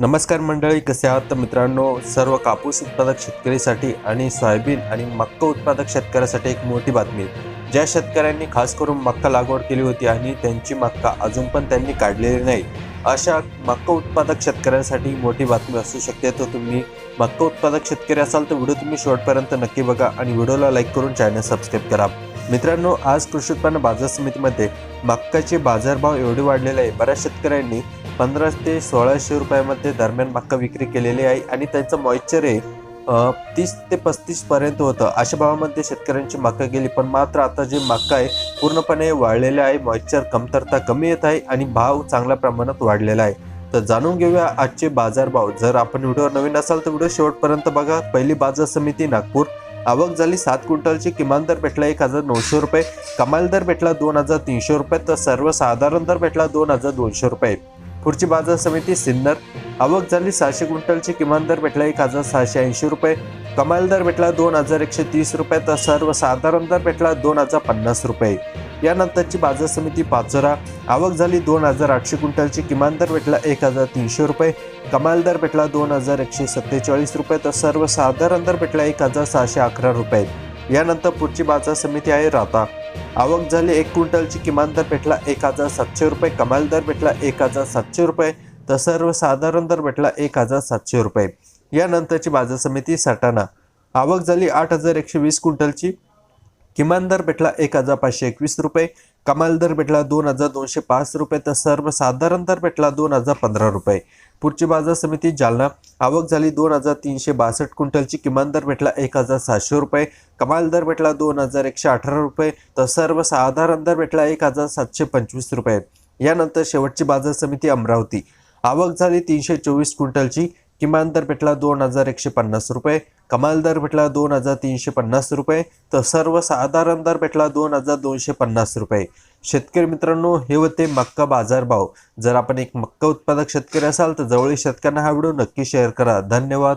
नमस्कार मंडळी कसे आहात? तर मित्रांनो सर्व कापूस उत्पादक शेतकरीसाठी आणि सोयाबीन आणि मक्का उत्पादक शेतकऱ्यासाठी एक मोठी बातमी. ज्या शेतकऱ्यांनी खास करून मक्का लागवड केली होती आणि त्यांची मक्का अजून पण त्यांनी काढलेली नाही अशा मक्का उत्पादक शेतकऱ्यांसाठी मोठी बातमी असू शकते. तर तुम्ही मक्का उत्पादक शेतकरी असाल तर व्हिडिओ तुम्ही शेवटपर्यंत नक्की बघा आणि व्हिडिओला लाईक करून चॅनल सबस्क्राईब करा. मित्रांनो आज कृषी उत्पन्न बाजार समितीमध्ये मक्काचे बाजारभाव एवढे वाढलेले आहे. बऱ्याच शेतकऱ्यांनी पंधरा ते सोळाशे रुपयामध्ये दरम्यान मक्का विक्री केलेली आहे आणि त्यांचं मॉइश्चर हे तीस ते पस्तीस पर्यंत होतं. अशा भावामध्ये शेतकऱ्यांची मक्का गेली पण मात्र आता जे मक्का आहे पूर्णपणे वाढलेले आहे. मॉइश्चर कमतरता कमी येत आहे आणि भाव चांगल्या प्रमाणात वाढलेला आहे. तर जाणून घेऊया आजचे बाजारभाव. जर आपण व्हिडिओ नवीन असाल तर व्हिडिओ शेवटपर्यंत बघा. पहिली बाजार समिती नागपूर. आवक झाली सात क्विंटलची. किमान दर भेटला एक हजार नऊशे रुपये. कमाल दर भेटला दोन हजार तीनशे रुपये. तर सर्वसाधारण दर भेटला दोन हजार दोनशे रुपये. पुढची बाजार समिती सिन्नर. आवक झाली सहाशे क्विंटलची किमान दर भेटला एक हजार सहाशे ऐंशी रुपये. कमाल दर भेटला दोन हजार एकशे तीस रुपये तर सर्वसाधारण दर भेटला दोन हजार पन्नास रुपये. यानंतरची बाजार समिती पाचोरा. आवक झाली दोन हजार आठशे क्विंटलची किमान दर भेटला एक हजार तीनशे रुपये. कमाल दर भेटला दोन हजार एकशे सत्तेचाळीस रुपये तर सर्वसाधारण दर भेटला एक हजार सहाशे अकरा रुपये. यानंतर पुढची बाजार समिती आहे राता. आवक झाली एक क्विंटलची किमान दर भेटला एक हजार सातशे रुपये कमाल दर भेटला एक हजार सातशे रुपये तर सर्वसाधारण दर भेटला एक हजार सातशे रुपये. यानंतरची बाजार समिती सटाणा. आवक झाली आठ हजार एकशे वीस क्विंटलची किमान दर भेटला एक हजार पाचशे एकवीस रुपये कमाल दर भेटला दोन हजार दोनशे पाच रुपये तर सर्वसाधारण दर भेटला दोन हजार पंधरा रुपये. पुढची बाजार समिती जालना आवक झाली दोन हजार तीनशे बासष्ट क्विंटलची किमान दर भेटला एक हजार सातशे रुपये कमाल दर भेटला दोन हजार एकशे अठरा रुपये तर सर्वसाधारण दर भेटला एक हजार सातशे पंचवीस रुपये. यानंतर शेवटची बाजार समिती अमरावती आवक झाली तीनशे चोवीस क्विंटलची किमान दर भेटला दोन हजार एकशे पन्नास रुपये कमाल दर भेटला दोन हजार तीनशे पन्नास रुपये तर सर्वसाधारण दर भेटला दोन हजार दोनशे पन्नास रुपये. शेतकरी मित्रांनो हे होते मक्का बाजारभाव जर आपण एक मक्का उत्पादक शेतकरी असाल तर जवळील शेतकऱ्यांना हा व्हिडिओ नक्की शेअर करा. धन्यवाद.